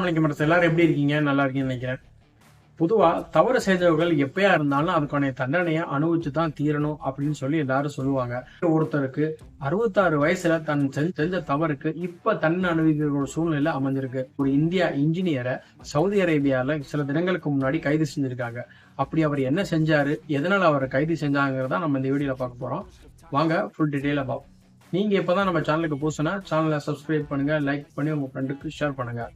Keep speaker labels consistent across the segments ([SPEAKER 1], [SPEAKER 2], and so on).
[SPEAKER 1] அலைக்கும் வரஸ் எல்லாரும் எப்படி இருக்கீங்க? நல்லா இருக்கீங்கன்னு நினைக்கிறேன். பொதுவா தவறு செஞ்சவர்கள் எப்பயா இருந்தாலும் அதுக்கான தண்டனையை அனுபவிச்சு தான் தீரணும் அப்படின்னு சொல்லி எல்லாரும் சொல்லுவாங்க. ஒருத்தருக்கு அறுபத்தாறு வயசுல தன் செஞ்ச செஞ்ச தவறுக்கு இப்ப தண்டனை அனுபவிக்கிற ஒரு சூழ்நிலை அமைஞ்சிருக்கு. ஒரு இந்தியா இன்ஜினியரை சவுதி அரேபியால சில தினங்களுக்கு முன்னாடி கைது செஞ்சிருக்காங்க. அப்படி அவர் என்ன செஞ்சாரு? எதனால அவரை கைது செஞ்சாங்கிறத நம்ம இந்த வீடியோல பார்க்க போறோம். வாங்க ஃபுல் டீட்டெயிலாக பார்ப்போம். நீங்கள் இப்போ தான் நம்ம சேனலுக்கு புதுசுனா சேனலை சப்ஸ்கிரைப் பண்ணுங்கள் லைக் பண்ணி உங்கள் ஃப்ரெண்டுக்கு ஷேர் பண்ணுங்கள்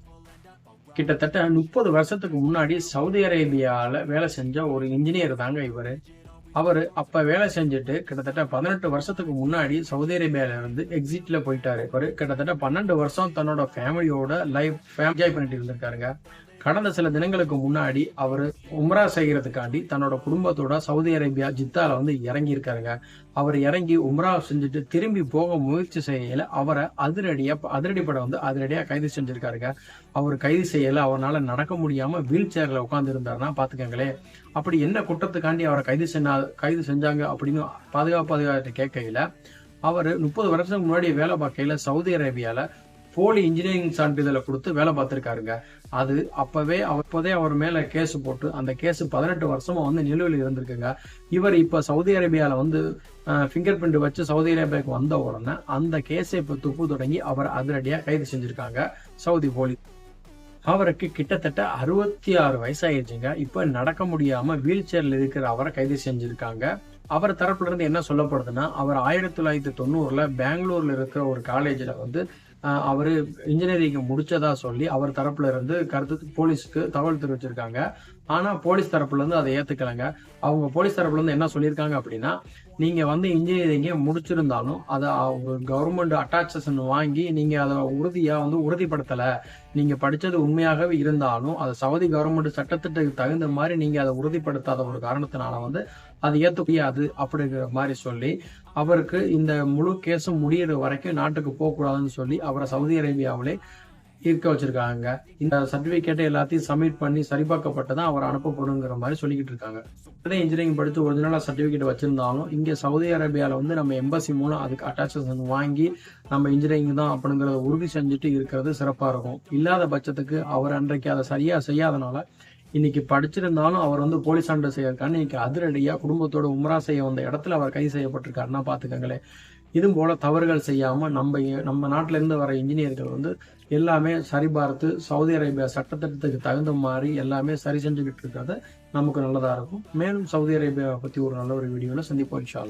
[SPEAKER 1] கிட்டத்தட்ட முப்பது வருஷத்துக்கு முன்னாடி சவுதி அரேபியாவில் வேலை செஞ்ச ஒரு இன்ஜினியர் தாங்க இவர். அவர் அப்போ வேலை செஞ்சுட்டு கிட்டத்தட்ட பதினெட்டு வருஷத்துக்கு முன்னாடி சவுதி அரேபியாவில் இருந்து எக்ஸிட்டில் போயிட்டாரு. இவர் கிட்டத்தட்ட பன்னெண்டு வருஷம் தன்னோட ஃபேமிலியோட லைஃப் என்ஜாய் பண்ணிட்டு இருந்திருக்காருங்க. கடந்த சில தினங்களுக்கு முன்னாடி அவர் உம்ரா செய்யறதுக்காண்டி தன்னோட குடும்பத்தோட சவுதி அரேபியா ஜித்தால வந்து இறங்கி இருக்காருங்க அவர் இறங்கி உம்ரா செஞ்சுட்டு திரும்பி போக முயற்சி செய்யல அவரை அதிரடியா அதிரடிப்பட வந்து அதிரடியா கைது செஞ்சிருக்காருங்க. அவர் கைது செய்யல அவரால் நடக்க முடியாம வீல் சேர்ல உட்கார்ந்து இருந்தாருன்னா பாத்துக்கங்களேன் அப்படி என்ன குற்றத்துக்காண்டி அவரை கைது செஞ்சா கைது செஞ்சாங்க அப்படின்னு பாதுகாப்பு அதிகாரிட்ட கேட்கையில அவர் முப்பது வருஷத்துக்கு முன்னாடி வேலை பார்க்கையில சவுதி அரேபியால போலி இன்ஜினியரிங் சான்றிதழை கொடுத்து வேலை பார்த்திருக்காருங்க. அது அப்பவே அப்போதே அவர் மேல கேஸ் போட்டு அந்த கேஸ் பதினெட்டு வருஷமா வந்து நிலுவையில் இருந்திருக்குங்க. இவர் இப்ப சவுதி அரேபியால வந்து ஃபிங்கர் பிரிண்ட் வச்சு சவுதி அரேபியாவுக்கு வந்த உடனே அந்த கேஸை இப்போ துப்பு தொடங்கி அவர் அதிரடியா கைது செஞ்சிருக்காங்க சவுதி போலீஸ் அவருக்கு கிட்டத்தட்ட அறுபத்தி ஆறு வயசாயிருச்சுங்க. இப்ப நடக்க முடியாம வீல் சேர்ல இருக்கிற அவரை கைது செஞ்சுருக்காங்க. அவர் தரப்புல இருந்து என்ன சொல்லப்படுதுன்னா அவர் ஆயிரத்தி தொள்ளாயிரத்தி தொண்ணூறுல பெங்களூர்ல இருக்கிற ஒரு காலேஜ்ல வந்து அவரு இன்ஜினியரிங் முடிச்சதா சொல்லி அவர் தரப்புல இருந்து கருத்து போலீஸ்க்கு தகவல் தெரிவிச்சிருக்காங்க. ஆனால் போலீஸ் தரப்புலேருந்து அதை ஏற்றுக்கலங்க அவங்க போலீஸ் தரப்புலேருந்து என்ன சொல்லியிருக்காங்க அப்படின்னா நீங்கள் வந்து இன்ஜினியரிங்கே முடிச்சிருந்தாலும் அதை கவர்மெண்ட் அட்டாச்சேஷன் வாங்கி நீங்கள் அதை உறுதியாக வந்து உறுதிப்படுத்தலை. நீங்கள் படித்தது உண்மையாகவே இருந்தாலும் அதை சவுதி கவர்மெண்ட் சட்டத்திட்டத்துக்கு தகுந்த மாதிரி நீங்கள் அதை உறுதிப்படுத்தாத ஒரு காரணத்தினால வந்து அது ஏற்ற அப்படிங்கிற மாதிரி சொல்லி அவருக்கு இந்த முழு கேஸும் முடியிற வரைக்கும் நாட்டுக்கு போகக்கூடாதுன்னு சொல்லி அவரை சவுதி அரேபியாவிலே ஈர்க்க வச்சிருக்காங்க. இந்த சர்டிபிகேட்டை எல்லாத்தையும் சப்மிட் பண்ணி சரிபார்க்கப்பட்டதான் அவர் அனுப்பப்படுங்கிற மாதிரி சொல்லிக்கிட்டு இருக்காங்க. இன்ஜினியரிங் படித்து ஒரிஜினலாக சர்டிஃபிகேட் வச்சிருந்தாலும் இங்கே சவுதி அரேபியாவில் வந்து நம்ம எம்பசி மூலம் அதுக்கு அட்டாச்சேஷன் வாங்கி நம்ம இன்ஜினியரிங் தான் அப்படிங்கிறத உறுதி செஞ்சுட்டு இருக்கிறது சிறப்பாக இருக்கும். இல்லாத பட்சத்துக்கு அவர் அன்றைக்கு அதை சரியாக செய்யாதனால இன்னைக்கு படிச்சிருந்தாலும் அவர் வந்து போலீஸ் சான்று செய்யறதுக்கான இன்னைக்கு அதிரடியாக குடும்பத்தோட உமரா செய்ய வந்த இடத்துல அவர் கைது செய்யப்பட்டிருக்காருன்னா பார்த்துக்கங்களேன் இது போல் தவறுகள் செய்யாமல் நம்ம நம்ம நாட்டிலேருந்து வர இன்ஜினியர்கள் வந்து எல்லாமே சரிபார்த்து சவுதி அரேபியா சட்டத்திட்டத்துக்கு தகுந்த மாதிரி எல்லாமே சரி செஞ்சுக்கிட்டு இருக்கிறது நமக்கு நல்லதாக இருக்கும். மேலும் சவுதி அரேபியாவை பற்றி ஒரு நல்ல ஒரு வீடியோவில் சந்திப்போம் இன்ஷா